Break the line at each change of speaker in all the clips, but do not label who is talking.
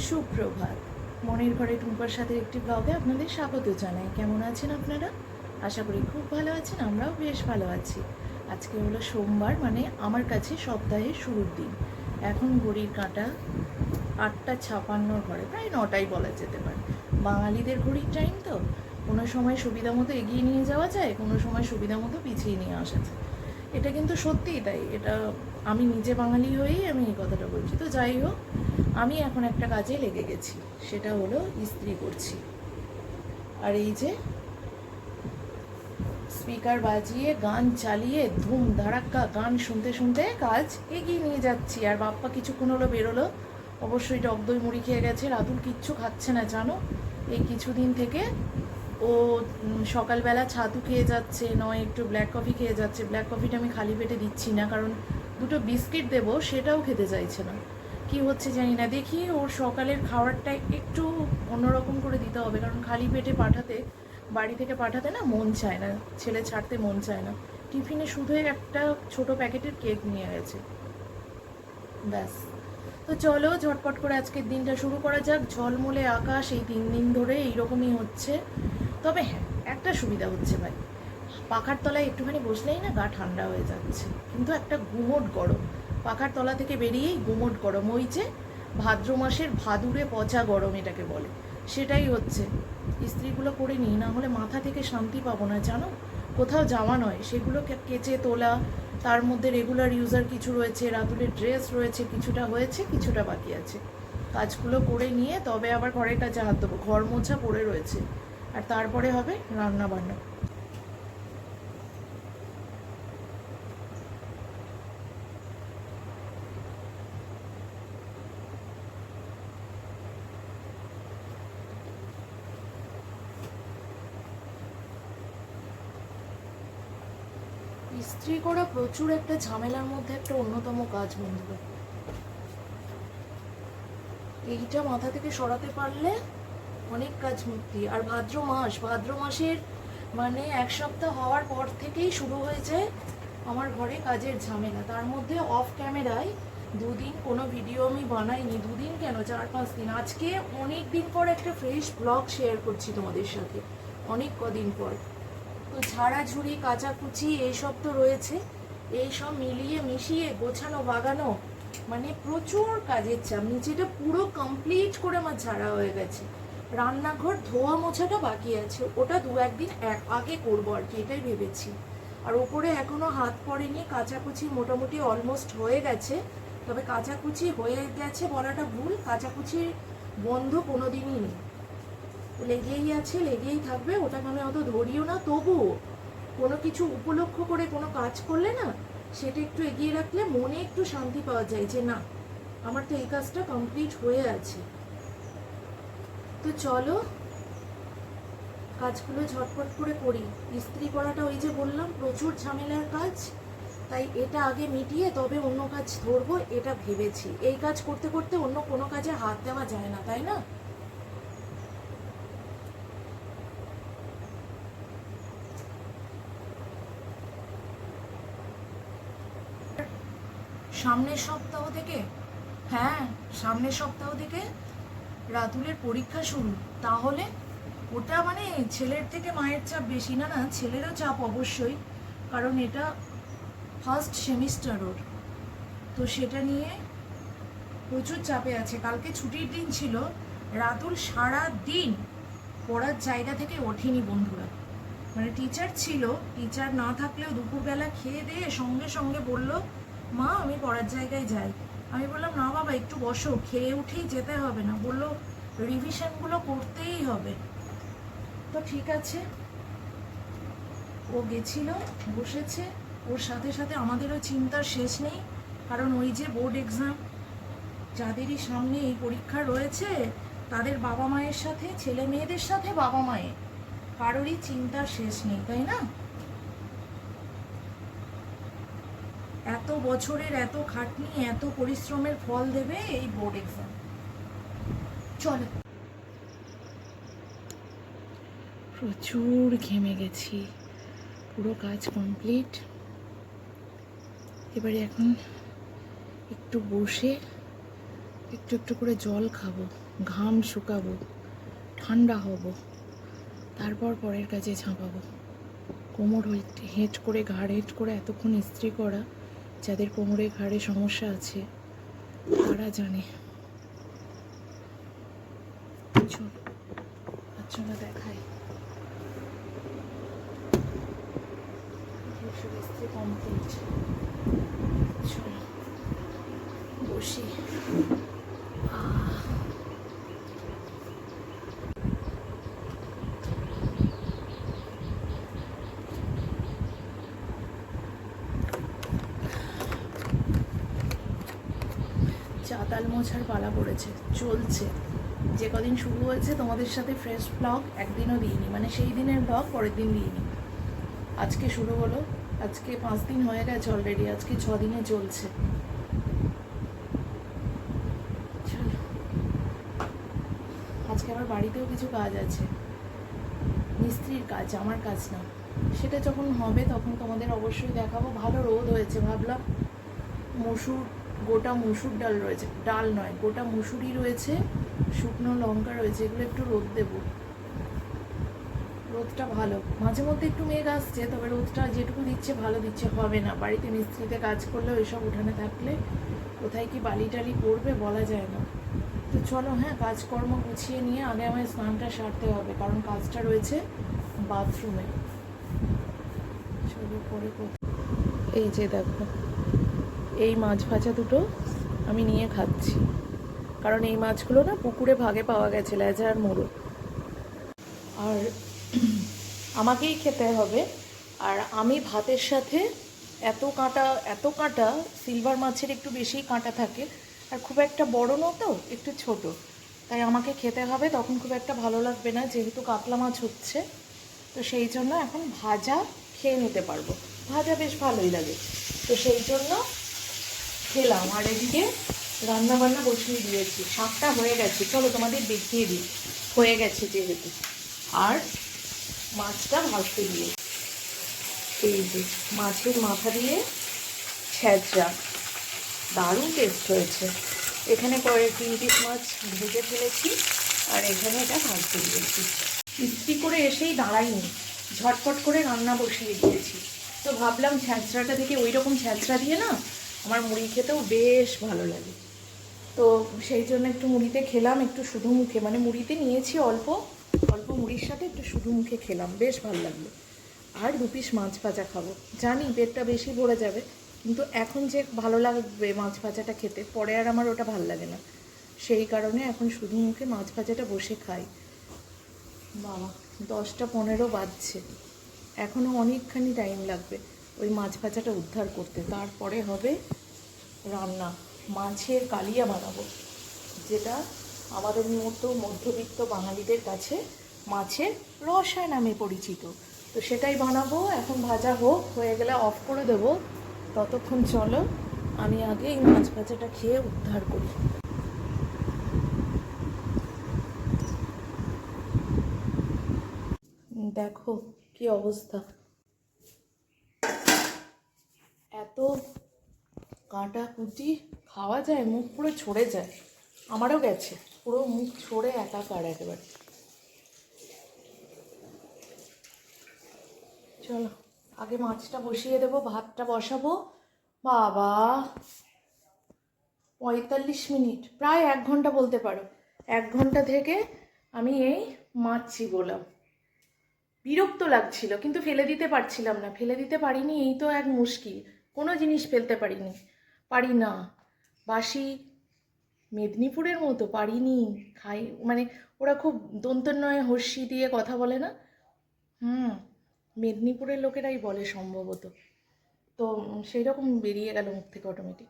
সুপ্রভাত। মনের ঘরে টুম্পার সাথে একটি ব্লগে আপনাদের স্বাগত জানাই। কেমন আছেন আপনারা? আশা করি খুব ভালো আছেন, আমরাও বেশ ভালো আছি। আজকে হলো সোমবার মানে আমার কাছে সপ্তাহের শুরুর দিন। এখন ঘড়ির কাঁটা আটটা ছাপান্নর ঘরে, প্রায় নটাই বলা যেতে পারে। বাঙালিদের ঘড়ির টাইম তো। কোনো সময় সুবিধা মতো এগিয়ে নিয়ে যাওয়া যায়, কোনো সময় সুবিধা মতো পিছিয়ে নিয়ে আসা যায়। এটা কিন্তু সত্যিই তাই। এটা আমি নিজে বাঙালি হয়েই আমি এই কথাটা বলছি। তো যাই হোক আমি এখন একটা কাজে লেগে গেছি। সেটা হলো ইস্ত্রি করছি। আর এই যে স্পিকার বাজিয়ে, গান চালিয়ে, ধুম ধারাক্কা গান শুনতে শুনতে কাজ এগিয়ে নিয়ে যাচ্ছি। আর বাপ্পা কিছুক্ষণ হলো বেরোলো। অবশ্যই টক দই মুড়ি খেয়ে গেছে। রাতুল কিচ্ছু খাচ্ছে না, জানো? এই কিছুদিন থেকে ও সকালবেলা ছাতু খেয়ে যাচ্ছে, নয় একটু ব্ল্যাক কফি খেয়ে যাচ্ছে। ব্ল্যাক কফিটা আমি খালি পেটে দিচ্ছি না, কারণ দুটো বিস্কিট দেবো, সেটাও খেতে চাইছে না। কি হচ্ছে জানি না। দেখি ওর সকালের খাবারটা একটু অন্যরকম করে দিতে হবে, কারণ খালি পেটে পাঠাতে, বাড়ি থেকে পাঠাতে না মন চায় না, ছেলে ছাড়তে মন চায় না। টিফিনে শুধু একটা ছোট প্যাকেটের কেক নিয়ে গেছে। ব্যাস। তো চলো, ঝটপট করে আজকের দিনটা শুরু করা যাক। ঝলমলে আকাশ এই তিন দিন ধরে এইরকমই হচ্ছে। তবে হ্যাঁ একটা সুবিধা হচ্ছে ভাই। পাখার তলায় একটুখানি বসলেই না গা ঠান্ডা হয়ে যাচ্ছে। কিন্তু একটা গুমোট গরম। পাখার তলা থেকে বেরিয়েই গুমোট গরম যে ভাদ্র মাসের ভাদুরে পচা গরম এটাকে বলে। সেটাই হচ্ছে। ইস্ত্রিগুলো করে নিই, না হলে মাথা থেকে শান্তি পাবো না, জানো? কোথাও যাওয়া নয়। সেগুলো কেচে তোলা, তার মধ্যে রেগুলার ইউজার কিছু রয়েছে, রাতুলের ড্রেস রয়েছে, কিছুটা হয়েছে, কিছুটা বাকি আছে। কাজগুলো করে নিয়ে তবে আবার ঘরের কাছে হাত দেবো ঘর মোছা পড়ে রয়েছে। আর তারপরে হবে রান্না বান্না ইস্ত্রি করা প্রচুর একটা ঝামেলার মধ্যে একটা অন্যতম কাজ, বন্ধুরা। এইটা মাথা থেকে সরাতে পারলে অনেক কাজ মুক্তি। আর ভাদ্র মাস, ভাদ্র মাসের মানে এক সপ্তাহ হওয়ার পর থেকেই শুরু হয়ে যায় আমার ঘরে কাজের ঝামেলা। তার মধ্যে অফ ক্যামেরায় দুদিন কোনো ভিডিও আমি বানাইনি। দুদিন কেন? চার, পাঁচ দিন। আজকে অনেক দিন পর একটা ফ্রেশ ব্লগ শেয়ার করছি তোমাদের সাথে। অনেক কদিন পর। তো ঝাড়াঝুড়ি, কাচাকুচি এইসব তো রয়েছে। এইসব মিলিয়ে মিশিয়ে গোছানো, বাগানো মানে প্রচুর কাজের চাপ। নিচেটা পুরো কমপ্লিট করে আমার ঝাড়া হয়ে গেছে। রান্নাঘর ধোয়া মোছাটা বাকি আছে। ওটা দু একদিন এক আগে করব আর কি, এটাই ভেবেছি। আর ওপরে এখনও হাত পড়েনি, কাচাকুচি মোটামুটি অলমোস্ট হয়ে গেছে। তবে কাচাকুচি হয়ে গেছে বলাটা ভুল কাচাকুচির বন্ধ কোনো দিনই নেই। লেগেই আছে, লেগেই থাকবে ওটাকে আমি অত ধরিও না। তবুও কোনো কিছু উপলক্ষ করে, কোনো কাজ করলে না, সেটা একটু এগিয়ে রাখলে মনে একটু শান্তি পাওয়া যায় যে না, আমার তো এই কাজটা কমপ্লিট হয়ে আছে। তো চলো, কাজগুলো ঝটপট করে করি। ইস্ত্রি করাটা ওই যে বললাম, প্রচুর ঝামেলার কাজ, তাই এটা আগে মিটিয়ে তবে অন্য কাজ ধরবো, এটা ভেবেছি। এই কাজ করতে করতে অন্য কোনো কাজে হাত দেওয়া যায় না, তাই না? সামনের সপ্তাহ থেকে? হ্যাঁ সামনের সপ্তাহ থেকে রাতুলের পরীক্ষা শুরু। তাহলে? ওটা মানে ছেলের থেকে মায়ের চাপ বেশি না না? ছেলেরও চাপ অবশ্যই, কারণ এটা ফার্স্ট সেমিস্টার ওর। তো সেটা নিয়ে প্রচুর চাপে আছে। কালকে ছুটির দিন ছিল। রাতুল সারা দিন পড়ার জায়গা থেকে ওঠেনি বন্ধুরা। মানে টিচার ছিল টিচার না থাকলেও দুপুরবেলা খেয়ে দিয়ে সঙ্গে সঙ্গে বলল মা, আমি পড়ার জায়গায় যাই। আমি বললাম, না বাবা, একটু বসো, খেয়ে উঠেই যেতে হবে না। বলল রিভিশনগুলো করতেই হবে। তো ঠিক আছে। ও গেছিল, বসেছে। ওর সাথে সাথে আমাদেরও চিন্তার শেষ নেই, কারণ ওই যে বোর্ড এক্সাম, যাদেরই সামনে এই পরীক্ষা রয়েছে, তাদের বাবা মায়ের সাথে, ছেলে মেয়েদের সাথে বাবা মায়ের। কারোরই চিন্তার শেষ নেই, তাই না? এত বছরের এত খাটনি, এত পরিশ্রমের ফল দেবে এই বোর্ড এক্সাম চলো। প্রচুর ঘেমে গেছি। পুরো কাজ কমপ্লিট এবারে এখন একটু বসে একটু একটু করে জল খাব, ঘাম শুকাবো, ঠান্ডা হব, তারপর পরের কাজে ঝাঁপাবো। কোমর হেঁট করে ঘাড় হেঁট করে এতক্ষণ ইস্ত্রি করা যাদের কোমরে ঘাড়ে সমস্যা আছে তারা জানে। চল সব কমপ্লিট বসি। চাতাল মোছার পালা পড়েছে, চলছে। যে কদিন শুরু হয়েছে, তোমাদের সাথে ফ্রেশ ব্লগ একদিনও দিইনি। মানে সেই দিনের ব্লগ পরের দিন দিইনি। আজকে শুরু হলো। আজকে পাঁচ দিন হয়ে গেছে অলরেডি আজকে ছ দিনে চলছে। চলো। আজকে আমার বাড়িতেও কিছু কাজ আছে। মিস্ত্রির কাজ, আমার কাজ না। সেটা যখন হবে তখন তোমাদের অবশ্যই দেখাবো। ভালো রোদ হয়েছে, ভাবলাম মসুর গোটা মসুর ডাল রয়েছে। ডাল নয়, গোটা মুসুরি রয়েছে, শুকনো লঙ্কা রয়েছে, এগুলো একটু রোদ দেবো। রোদটা ভালো। মাঝে মধ্যে একটু মেঘ আসছে, তবে রোদটা যেটুকু দিচ্ছে ভালো দিচ্ছে, হবে না। বাড়িতে মিস্ত্রিতে কাজ করলেও এসব উঠানে থাকলে কোথায় কি বালি টালি পড়বে বলা যায় না। তো চলো হ্যাঁ কাজকর্ম গুছিয়ে নিয়ে আগে আমায় স্নানটা সারতে হবে, কারণ কাজটা রয়েছে বাথরুমে। চলো, পরে এই যে দেখো এই মাছ ভাজা দুটো আমি নিয়ে খাচ্ছি। কারণ এই মাছগুলো না পুকুরে ভাগে পাওয়া গেছে, লেজা আর মোড়ো আর আমাকেই খেতে হবে। আর আমি ভাতের সাথে এত কাঁটা এত কাঁটা, সিলভার মাছের একটু বেশিই কাঁটা থাকে। আর খুব একটা বড় না তো, একটু ছোট। তাই আমাকে খেতে হবে, তখন খুব একটা ভালো লাগবে না, যেহেতু কাতলা মাছ হচ্ছে। তো সেই জন্য এখন ভাজা খেয়ে নিতে পারব। ভাজা বেশ ভালোই লাগে। তো সেই জন্য খেলাম আর এদিকে রান্না বান্না বসিয়ে দিয়েছি। শাকটা হয়ে গেছে। চলো তোমাদের দেখিয়ে দিই। হয়ে গেছে যেহেতু। আর মাছটা ভাজতে দিয়ে এই যে মাছের মাথা দিয়ে ছ্যাঁচড়া দারুণ টেস্ট হয়েছে। এখানে পরে তিন পিস মাছ ভেজে ফেলেছি আর এখানে এটা ভাজতে দিয়েছি। ইস্ত্রি করে এসেই দাঁড়াইনি। ঝটপট করে রান্না বসিয়ে দিয়েছি। তো ভাবলাম ছ্যাঁচড়াটা থেকে ওই রকম ছ্যাঁচড়া দিয়ে না আমার মুড়ি খেতেও বেশ ভালো লাগে। তো সেই জন্য একটু মুড়িতে খেলাম, একটু শুধু মুখে। মানে মুড়িতে নিয়েছি অল্প অল্প মুড়ির সাথে একটু শুধু মুখে খেলাম। বেশ ভালো লাগল। আর দু পিস মাছ ভাজা খাব। জানি পেটটা বেশি ভরে যাবে, কিন্তু এখন যে ভালো লাগবে মাছ ভাজাটা খেতে, পরে আর আমার ওটা ভালো লাগে না। সেই কারণে এখন শুধু মুখে মাছ ভাজাটা বসে খাই। বাবা, দশটা পনেরো বাজছে। এখনও অনেকখানি টাইম লাগবে। ওই মাছ ভাজাটা উদ্ধার করতে। তারপরে হবে রান্না। মাছের কালিয়া বানাবো, যেটা আমাদের মতো মধ্যবিত্ত বাঙালিদের কাছে মাছের রসা নামে পরিচিত। তো সেটাই বানাবো। এখন ভাজা হোক, হয়ে গেলে অফ করে দেবো। ততক্ষণ চলো, আমি আগে এই মাছ ভাজাটা খেয়ে উদ্ধার করি। দেখো কি অবস্থা। এত কাঁটা কুটি খাওয়া যায়, মুখ পুরো ছড়ে যায়। আমারও গেছে, পুরো মুখ ছড়ে একাকার একেবারে। চলো, আগে মাছটা বসিয়ে দেবো, ভাতটা বসাবো। বাবা, পঁয়তাল্লিশ মিনিট, প্রায় এক ঘণ্টা বলতে পারো। এক ঘণ্টা থেকে আমি এই মাছ বললাম। বিরক্ত লাগছিল, কিন্তু ফেলে দিতে পারছিলাম না, ফেলে দিতে পারিনি, এই তো এক মুশকিল। কোনো জিনিস ফেলতে পারিনি। পারি না। বাসি মেদিনীপুরের মতো পারিনি। খাই মানে ওরা খুব দন্তন্বয়ে হর্ষি দিয়ে কথা বলে না? হুম, মেদিনীপুরের লোকেরাই বলে সম্ভবত। তো সেই রকম বেরিয়ে গেল মুখ থেকে অটোমেটিক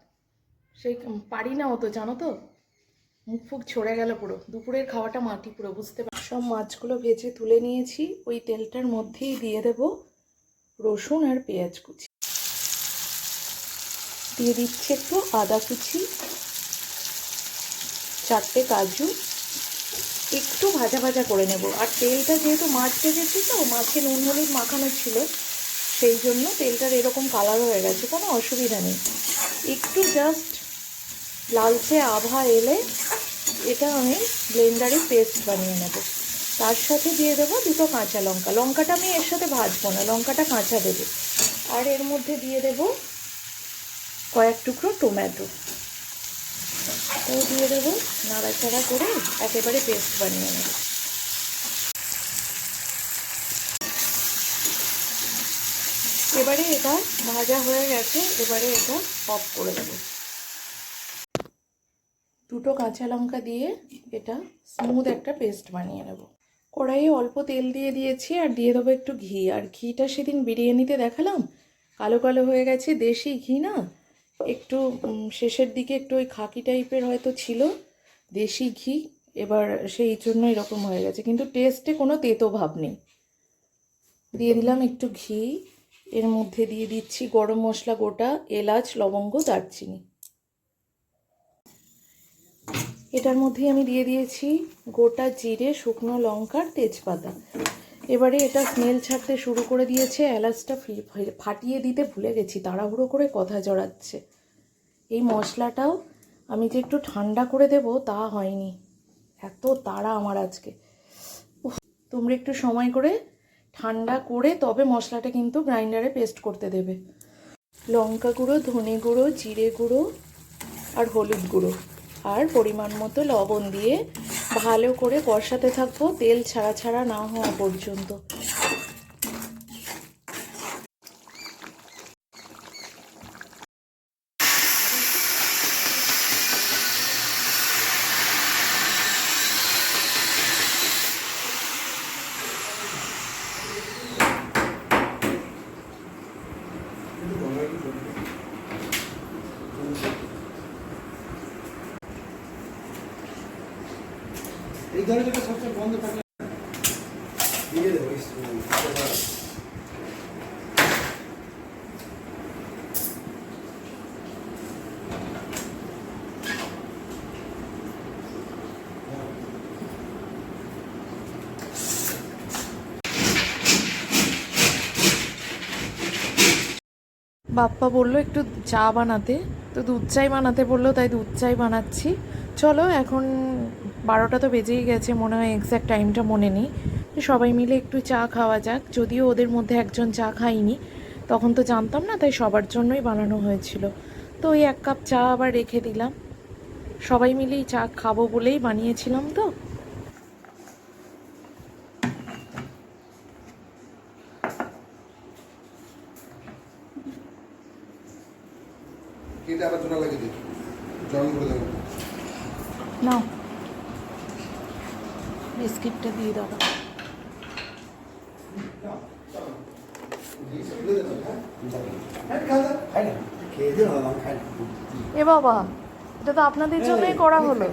সেই পারি না অত, জানো তো? মুখ ফুক ছড়ে গেল পুরো। দুপুরের খাওয়াটা মাটি পুরো, বুঝতে পার সব মাছগুলো ভেজে তুলে নিয়েছি। ওই তেলটার মধ্যেই দিয়ে দেব রসুন আর পেঁয়াজ কুচি। দিয়ে দিচ্ছি একটু আদা কুচি, চারটে কাজু। একটু ভাজা ভাজা করে নেব। আর তেলটা যেহেতু মাছ ভেজেছি তো, মাছে নুন, হলুদ মাখানো ছিল, সেই জন্য তেলটার এরকম কালার হয়ে গেছে, কোনো অসুবিধা নেই। একটু জাস্ট লালচে আভা এলে এটা আমি ব্লেন্ডারে পেস্ট বানিয়ে নেব। তার সাথে দিয়ে দেবো দুটো কাঁচা লঙ্কা। লঙ্কাটা আমি এর সাথে ভাজবো না, লঙ্কাটা কাঁচা দেবো। আর এর মধ্যে দিয়ে দেবো কয়েক টুকরো টমেটো। ও দিয়ে দেবো নাড়াচাড়া করে একেবারে পেস্ট বানিয়ে নেব। এবারে এটা ভাজা হয়ে গেছে, এবারে এটা অফ করে দেবো। দুটো কাঁচা লঙ্কা দিয়ে এটা স্মুথ একটা পেস্ট বানিয়ে নেব। কড়াইয়ে অল্প তেল দিয়ে দিয়েছি আর দিয়ে দেবো একটু ঘি। আর ঘিটা সেদিন বিরিয়ানিতে দেখালাম? কালো কালো হয়ে গেছে, দেশি ঘি না? একটু শেষের দিকে একটু ওই খাকি টাইপের হয়তো ছিল, দেশি ঘি, এবার সেই জন্য এরকম হয়ে গেছে। কিন্তু টেস্টে কোনো তেতো ভাব নেই। দিয়ে দিলাম একটু ঘি, এর মধ্যে দিয়ে দিচ্ছি গরম মশলা গোটা, এলাচ, লবঙ্গ, দারচিনি। এটার মধ্যে আমি দিয়ে দিয়েছি গোটা জিরে, শুকনো লঙ্কার তেজপাতা। এবারে এটা স্মেল ছাড়তে শুরু করে দিয়েছে, এলাচটা ফাটিয়ে দিতে ভুলে গেছি, তাড়াহুড়ো করে কথা জড়াচ্ছে। এই মশলাটাও আমি যে একটু ঠান্ডা করে দেব তা হয়নি। এত তাড়া আমার আজকে। তোমরা একটু সময় করে ঠান্ডা করে তবে মশলাটা কিন্তু গ্রাইন্ডারে পেস্ট করতে দেবে। লঙ্কা গুঁড়ো, ধনে গুঁড়ো, জিরে গুঁড়ো আর হলুদ গুঁড়ো আর পরিমাণ মতো লবণ দিয়ে ভালো করে কষাতে থাকব তেল ছাড়া ছাড়া না হওয়া পর্যন্ত।
এই ধরনের সবসময় বন্ধ থাকলে দিয়ে দেবো
বাপ্পা বলল, একটু চা বানাতে। তো দুধ চাই বানাতে বলল, তাই দুধ চাই বানাচ্ছি। চলো, এখন বারোটা তো বেজেই গেছে, মনে হয় এক্স্যাক্ট টাইমটা মনে নেই। সবাই মিলে একটু চা খাওয়া যাক। যদিও ওদের মধ্যে একজন চা খাইনি তখন তো জানতাম না, তাই সবার জন্যই বানানো হয়েছিল। তো ওই এক কাপ চা আবার রেখে দিলাম। সবাই মিলেই চা খাব বলেই বানিয়েছিলাম তো
কেটে আবার জোড়া লাগিয়ে দিই জয়েন করে দেবো
নাও বিস্কিটটা দিয়ে
না
এ বাবা এটা তো আপনাদের জন্যই করা হলো।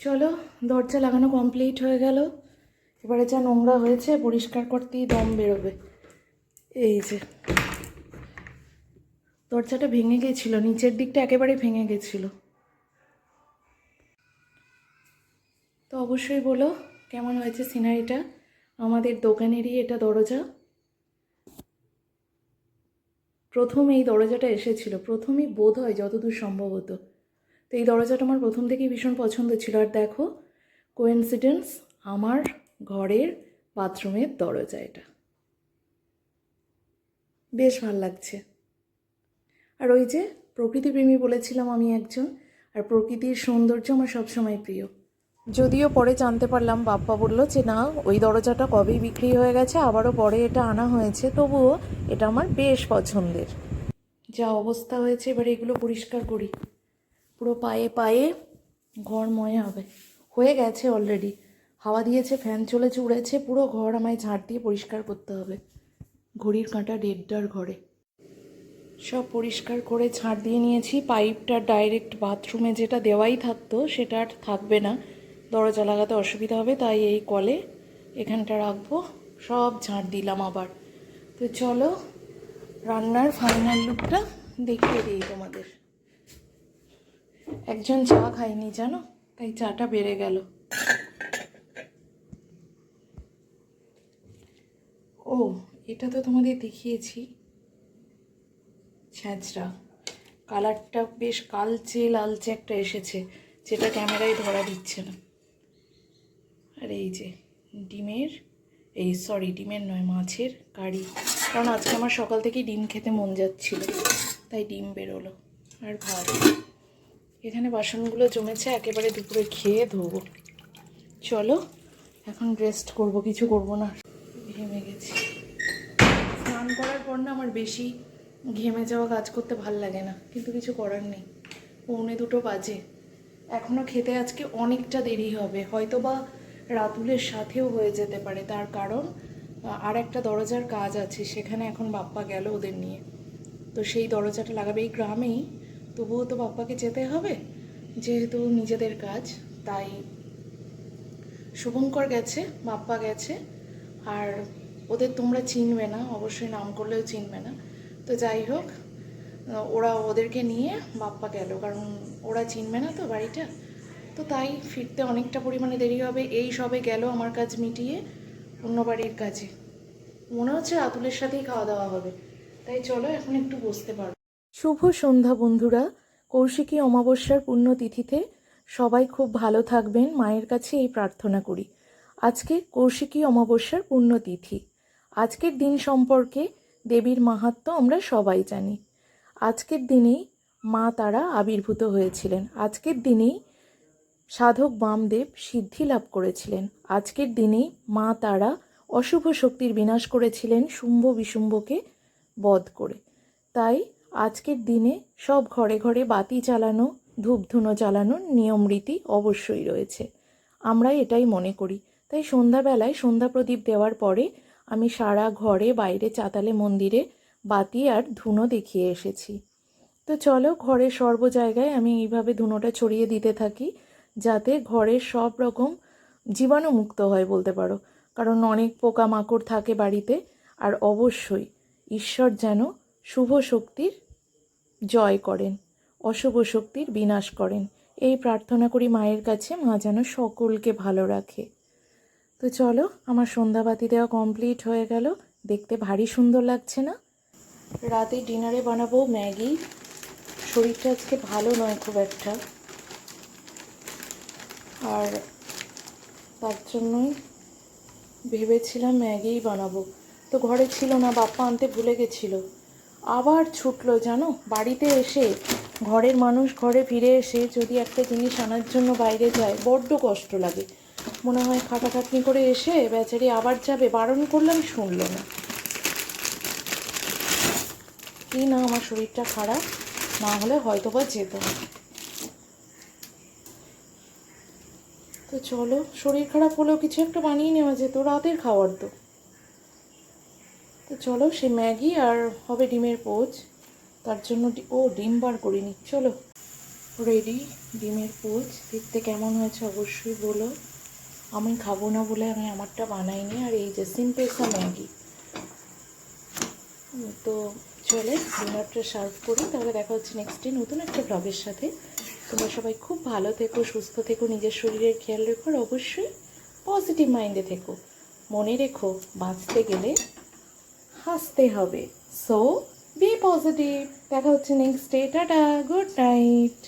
চলো দরজা লাগানো কমপ্লিট হয়ে গেল। এবারে যা নোংরা হয়েছে, পরিষ্কার করতেই দম বেরোবে। এই যে। দরজাটা ভেঙে গেছিল, নিচের দিকটা একেবারে ভেঙে গেছিল। তো অবশ্যই বলো, কেমন হয়েছে সিনারিটা আমাদের দোকানেরই এটা দরজা। প্রথম এই দরজাটা এসেছিল, প্রথমেই বোধ হয় যতদূর সম্ভবত তো এই দরজাটা আমার প্রথম থেকেই ভীষণ পছন্দ ছিল। আর দেখো কোয়েন্সিডেন্স আমার ঘরের বাথরুমের দরজা এটা। বেশ ভালো লাগছে। আর ওই যে প্রকৃতিপ্রেমী বলেছিলাম আমি একজন, আর প্রকৃতির সৌন্দর্য আমার সবসময় প্রিয়। যদিও পরে জানতে পারলাম বাপ্পা বলল যে না, ওই দরজাটা কবেই বিক্রি হয়ে গেছে, আবারও পরে এটা আনা হয়েছে, তবুও এটা আমার বেশ পছন্দের। যা অবস্থা হয়েছে, এবার এগুলো পরিষ্কার করি। পুরো পায়ে পায়ে ঘরময় হবে। হয়ে গেছে অলরেডি হাওয়া দিয়েছে ফ্যান চলেছে, উড়েছে, পুরো ঘর আমায় ঝাড় দিয়ে পরিষ্কার করতে হবে। ঘড়ির কাঁটা দেড়টার ঘরে। সব পরিষ্কার করে ছাড় দিয়ে নিয়েছি। পাইপটা ডাইরেক্ট বাথরুমে যেটা দেওয়াই থাকতো, সেটা আর থাকবে না। দরজা লাগাতে অসুবিধা হবে, তাই এই কলে এখানটা রাখব। সব ঝাড় দিলাম আবার। তো চলো, রান্নার ফাইনাল লুকটা দেখিয়ে দিই তোমাদের। একজন চা খায়নি, জানো? তাই চাটা বেড়ে গেল। ও, এটা তো তোমাদের দেখিয়েছি। ছ্যাঁচড়া কালারটা বেশ কালচে লালচে একটা এসেছে, যেটা ক্যামেরায় ধরা দিচ্ছে না। আর এই যে, ডিমের, এই সরি ডিমের নয়, মাছের কারি। কারণ আজকে আমার সকাল থেকেই ডিম খেতে মন যাচ্ছিল, তাই ডিম বেরোলো। আর ভাত। এখানে বাসনগুলো জমেছে, একেবারে দুপুরে খেয়ে ধোবো। চলো, এখন রেস্ট করব, কিছু করব না। ঘেমে গেছি। স্নান করার পর না আমার বেশি ঘেমে যাওয়া কাজ করতে ভালো লাগে না, কিন্তু কিছু করার নেই। পৌনে দুটো বাজে। এখনও খেতে আজকে অনেকটা দেরি হবে হয়তো বা রাতুলের সাথেও হয়ে যেতে পারে। তার কারণ আর একটা দরজার কাজ আছে, সেখানে এখন বাপ্পা গেল ওদের নিয়ে। তো সেই দরজাটা লাগাবে এই গ্রামেই। তবুও তো বাপ্পাকে যেতে হবে। যেহেতু নিজেদের কাজ, তাই শুভঙ্কর গেছে, বাপ্পা গেছে। আর ওদের তোমরা চিনবে না, অবশ্যই নাম করলেও চিনবে না। তো যাই হোক, ওরা ওদেরকে নিয়ে বাপ্পা গেল, কারণ ওরা চিনবে না তো বাড়িটা। তো তাই ফিরতে অনেকটা পরিমাণে দেরি হবে। এই সবে গেল আমার কাজ মিটিয়ে, অন্য বাড়ির কাজে। মনে হচ্ছে আতুলের সাথেই খাওয়া দাওয়া হবে। তাই চলো এখন একটু বসতে পারো। শুভ সন্ধ্যা বন্ধুরা। কৌশিকী অমাবস্যার পুণ্যতিথিতে সবাই খুব ভালো থাকবেন। মায়ের কাছে এই প্রার্থনা করি। আজকে কৌশিকী অমাবস্যার পুণ্যতিথি। আজকের দিন সম্পর্কে দেবীর মাহাত্ম্য আমরা সবাই জানি। আজকের দিনেই মা তারা আবির্ভূত হয়েছিলেন। আজকের দিনেই সাধক বামদেব সিদ্ধি লাভ করেছিলেন। আজকের দিনেই মা তারা অশুভ শক্তির বিনাশ করেছিলেন শুম্ভ বিশুম্ভকে বধ করে। তাই আজকের দিনে সব ঘরে ঘরে বাতি চালানো ধূপধুনো চালানোর নিয়ম রীতি অবশ্যই রয়েছে। আমরা এটাই মনে করি। তাই সন্ধ্যাবেলায় সন্ধ্যা প্রদীপ দেওয়ার পরে আমি সারা ঘরে বাইরে চাতালে মন্দিরে বাতি আর ধুনো দেখিয়ে এসেছি। তো চলো ঘরের সর্ব জায়গায় আমি এইভাবে ধুনোটা ছড়িয়ে দিতে থাকি, যাতে ঘরের সব রকম জীবাণুমুক্ত হয় বলতে পারো। কারণ অনেক পোকামাকড় থাকে বাড়িতে, আর অবশ্যই ঈশ্বর যেন শুভ শক্তির জয় করেন, অশুভ শক্তির বিনাশ করেন। এই প্রার্থনা করি মায়ের কাছে, মা যেন সকলকে ভালো রাখে। তো চলো, আমার সন্ধ্যাবাতি দেওয়া কমপ্লিট হয়ে গেল। দেখতে ভারী সুন্দর লাগছে না? রাতে ডিনারে বানাবো ম্যাগি। শরীরটা আজকে ভালো নয় খুব একটা। আর তার জন্যই ভেবেছিলাম ম্যাগিই বানাবো। তো ঘরে ছিল না, বাপ্পা আনতে ভুলে গেছিল। আবার ছুটলো, জানো? বাড়িতে এসে, ঘরের মানুষ ঘরে ফিরে এসে যদি একটা জিনিস আনার জন্য বাইরে যায়, বড্ড কষ্ট লাগে। মনে হয় খাটাখাটনি করে এসে বেচারি আবার যাবে, বারণ করলাম শুনলো না। কি না, আমার শরীরটা খারাপ? না হলে হয়তো বা যেত। তো চলো, শরীর খারাপ হলেও কিছু একটা বানিয়ে নেওয়া যেত, রাতের খাবার তো। তো চলো, সে ম্যাগি আর হবে ডিমের পোচ। তার জন্য ও ডিম বার করিনি। চলো রেডি ডিমের পোচ। দেখতে কেমন হয়েছে অবশ্যই বলো। আমি খাব না বলে আমি আমারটা বানাইনি, আর এই যে সিম্পেসা ম্যাগি। তো চলে, ডিনারটা সার্ভ করি। তাহলে দেখা হচ্ছে নেক্সট ডে নতুন একটা ব্লগের সাথে। তোমরা সবাই খুব ভালো থেকো, সুস্থ থেকো, নিজের শরীরের খেয়াল রেখো, আর অবশ্যই পজিটিভ মাইন্ডে থেকো। মনে রেখো, বাঁচতে গেলে হাসতে হবে। সো বি পজিটিভ দেখা হচ্ছে next day tata good night